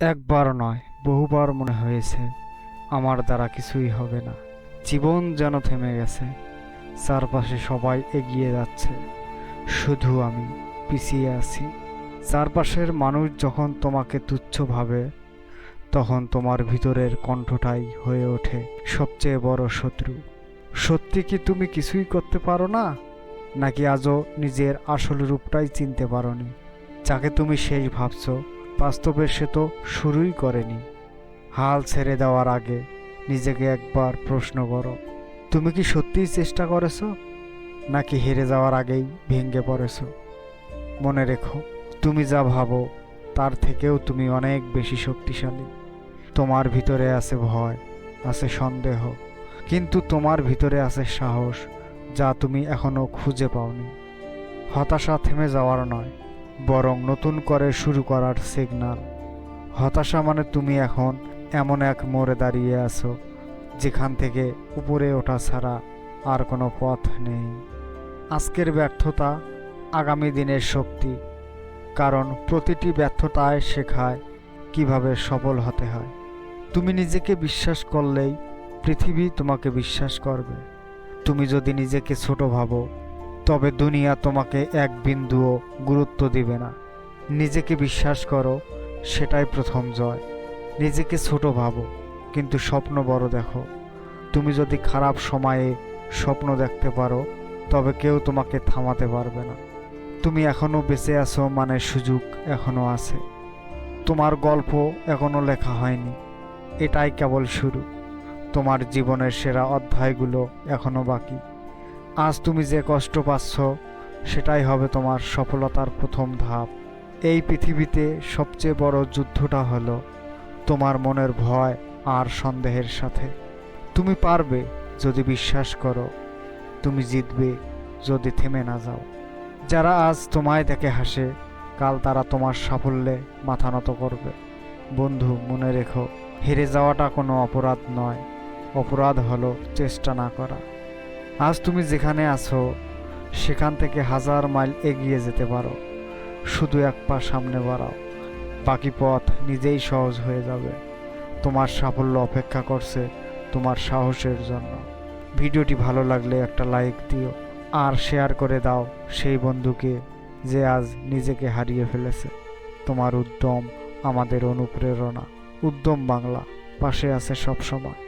একবার নয়, বহুবার মনে হয়েছে, আমার দ্বারা কিছুই হবে না। জীবন যেন থেমে গেছে, চারপাশে সবাই এগিয়ে যাচ্ছে। শুধু আমি পিছিয়ে আছি। চারপাশের মানুষ যখন তোমাকে তুচ্ছ ভাবে, তখন তোমার ভিতরের কণ্ঠটাই হয়ে ওঠে সবচেয়ে বড় শত্রু। সত্যি কি তুমি কিছুই করতে পারো না? নাকি আজও নিজের আসল রূপটাই চিনতে পারোনি? যাকে তুমি শেষ ভাবছ বাস্তবে সে তো শুরুই করেনি। হাল ছেড়ে দেওয়ার আগে নিজেকে একবার প্রশ্ন করো, তুমি কি সত্যিই চেষ্টা করেছ, নাকি হেরে যাওয়ার আগেই ভেঙে পড়েছো? মনে রেখো, তুমি যা ভাবো, তার থেকেও তুমি অনেক বেশি শক্তিশালী। তোমার ভিতরে আছে ভয়, আছে সন্দেহ, কিন্তু তোমার ভিতরে আছে সাহস, যা তুমি এখনও খুঁজে পাওনি। হতাশা থেমে যাওয়ার নয় বরং নতুন করে শুরু করার সিগনাল হতাশা মানে তুমি এখন এমন এক মোড়ে দাঁড়িয়ে আছো, যেখান থেকে উপরে ওঠা ছাড়া আর কোনো পথ নেই। আজকের ব্যর্থতা আগামী দিনের শক্তি, কারণ প্রতিটি ব্যর্থতায় শেখায় কীভাবে সফল হতে হয়। তুমি নিজেকে বিশ্বাস করলেই পৃথিবী তোমাকে বিশ্বাস করবে। তুমি যদি নিজেকে ছোট ভাবো তবে দুনিয়া তোমাকে এক বিন্দুও গুরুত্ব দিবে না। নিজেকে বিশ্বাস করো, সেটাই প্রথম জয়। নিজেকে ছোট ভাবো, কিন্তু স্বপ্ন বড় দেখো। তুমি যদি খারাপ সময়ে স্বপ্ন দেখতে পারো, তবে কেউ তোমাকে থামাতে পারবে না। তুমি এখনও বেঁচে আছো মানে সুযোগ এখনও আছে। তোমার গল্প এখনও লেখা হয়নি। এটাই কেবল শুরু। তোমার জীবনের সেরা অধ্যায়গুলো এখনও বাকি। আজ তুমি যে কষ্ট পাচ্ছ, সেটাই হবে তোমার সফলতার প্রথম ধাপ। এই পৃথিবীতে সবচেয়ে বড় যুদ্ধটা হলো তোমার মনের ভয় আর সন্দেহের সাথে। তুমি পারবে যদি বিশ্বাস করো। তুমি জিতবে যদি থেমে না যাও। যারা আজ তোমায় দেখে হাসে, কাল তারা তোমার সাফল্যে মাথা নত করবে। বন্ধু, মনে রেখো, হেরে যাওয়াটা কোনো অপরাধ নয়। অপরাধ হলো চেষ্টা না করা। আজ তুমি যেখানে আছো, সেখান থেকে হাজার মাইল এগিয়ে যেতে পারো। শুধু এক পা সামনে বাড়াও, বাকি পথ নিজেই সহজ হয়ে যাবে। তোমার সাফল্য অপেক্ষা করছে তোমার সাহসের জন্য। ভিডিওটি ভালো লাগলে একটা লাইক দিও, আর শেয়ার করে দাও সেই বন্ধুকে যে আজ নিজেকে হারিয়ে ফেলেছে। তোমার উদ্যম আমাদের অনুপ্রেরণা। উদ্যম বাংলা, পাশে আছে সব সময়